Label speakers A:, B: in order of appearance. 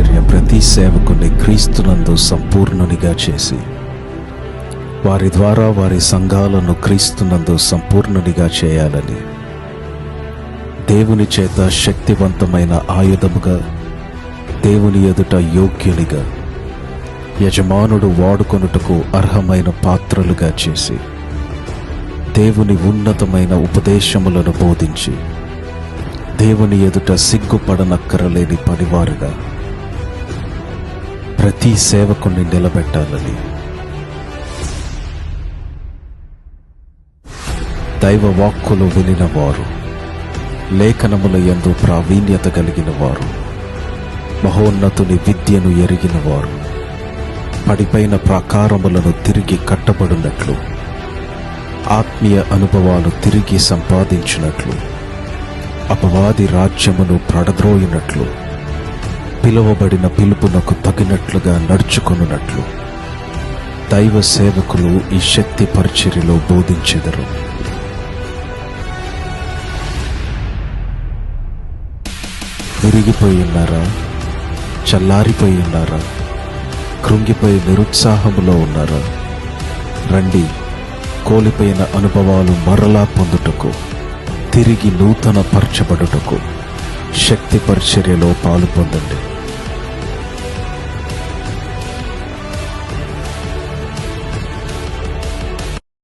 A: పరిచర్య ప్రతి సేవకుని క్రీస్తునందు సంపూర్ణునిగా చేసి వారి ద్వారా వారి సంఘాలను క్రీస్తునందు సంపూర్ణునిగా చేయాలని దేవుని చేత శక్తివంతమైన ఆయుధముగా దేవుని ఎదుట యోగ్యునిగా యజమానుడు వాడుకొనుటకు అర్హమైన పాత్రలుగా చేసి దేవుని ఉన్నతమైన ఉపదేశములను బోధించి దేవుని ఎదుట సిగ్గుపడనక్కరలేని పనివారుగా ప్రతి సేవకుని నిలబెట్టాలని. దైవ వాక్కులు వినిన వారు లేఖనముల యందు ప్రావీణ్యత కలిగిన వారు మహోన్నతుని విద్యను ఎరిగిన వారు పడిపైన ప్రాకారములను తిరిగి కట్టబడినట్లు ఆత్మీయ అనుభవాలు తిరిగి సంపాదించినట్లు అపవాది రాజ్యమును ప్రడద్రోయినట్లు పిలువబడిన పిలుపునకు తగినట్లుగా నడుచుకొనున్నట్లు దైవ సేవకులు ఈ శక్తి పరిచర్యలో బోధించెదరు. విరిగిపోయి ఉన్నారా? చల్లారిపోయి ఉన్నారా? కృంగిపోయి నిరుత్సాహములో ఉన్నారా? రండి కోల్పోయిన అనుభవాలు మరలా పొందుటకు తిరిగి నూతన పరచబడుటకు శక్తి పరిచర్యలో పాలు పొందండి